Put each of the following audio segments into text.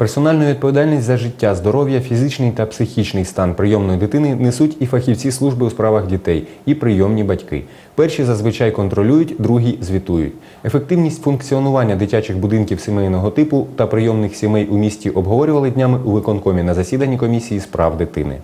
Персональну відповідальність за життя, здоров'я, фізичний та психічний стан прийомної дитини несуть і фахівці служби у справах дітей, і прийомні батьки. Перші зазвичай контролюють, другі звітують. Ефективність функціонування дитячих будинків сімейного типу та прийомних сімей у місті обговорювали днями у виконкомі на засіданні комісії справ дитини.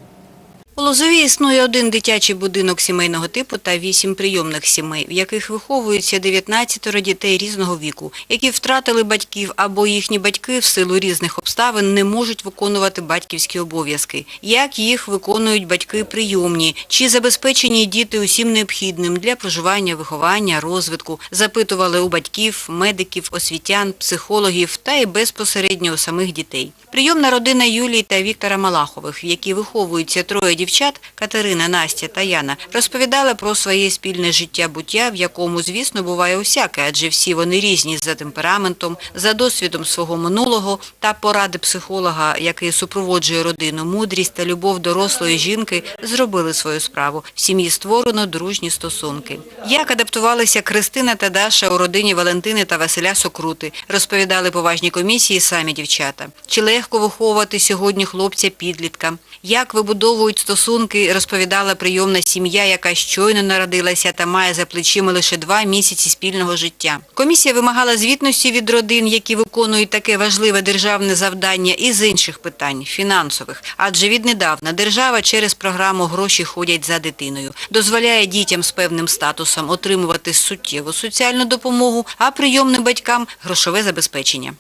У Лозові існує один дитячий будинок сімейного типу та вісім прийомних сімей, в яких виховуються 19 дітей різного віку, які втратили батьків або їхні батьки в силу різних обставин не можуть виконувати батьківські обов'язки. Як їх виконують батьки прийомні? Чи забезпечені діти усім необхідним для проживання, виховання, розвитку? Запитували у батьків, медиків, освітян, психологів та і безпосередньо у самих дітей. Прийомна родина Юлії та Віктора Малахових, в якій виховуються троє дівчат Катерина, Настя та Яна, розповідали про своє спільне життя буття, в якому, звісно, буває усяке, адже всі вони різні за темпераментом, за досвідом свого минулого та поради психолога, який супроводжує родину, мудрість та любов дорослої жінки, зробили свою справу. В сім'ї створено дружні стосунки. Як адаптувалися Кристина та Даша у родині Валентини та Василя Сокрути, розповідали поважні комісії самі дівчата. Чи легко виховувати сьогодні хлопця-підлітка? Як вибудовують стосунки, розповідала прийомна сім'я, яка щойно народилася та має за плечима лише два місяці спільного життя. Комісія вимагала звітності від родин, які виконують таке важливе державне завдання, і з інших питань фінансових. Адже віднедавна держава через програму Гроші ходять за дитиною дозволяє дітям з певним статусом отримувати суттєву соціальну допомогу, а прийомним батькам грошове забезпечення.